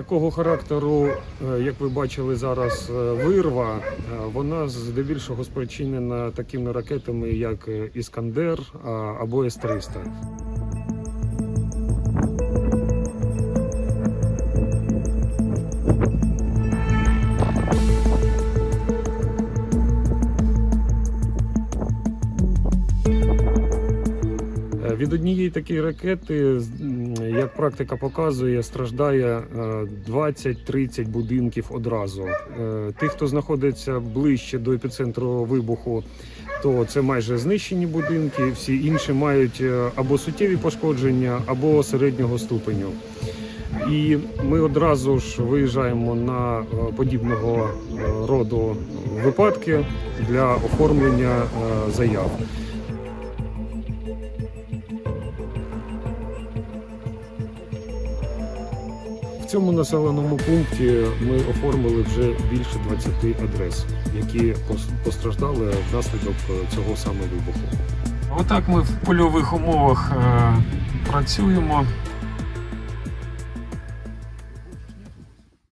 Такого характеру, е, як ви бачили зараз, е, вирва, е, вона здебільшого спричинена такими ракетами, як Іскандер або С-300. Від однієї такої ракети, як практика показує, страждає е, 20-30 будинків одразу. Е, Тих, хто знаходиться ближче до епіцентру вибуху, то це майже знищені будинки. Всі інші мають е, або суттєві пошкодження, або середнього ступеню. І ми одразу ж виїжджаємо на е, подібного е, роду випадки для оформлення е, заяв. Цьому населеному пункті ми оформили вже більше 20 адрес, які пос- постраждали внаслідок е, цього саме вибуху. Отак ми в польових умовах е, працюємо.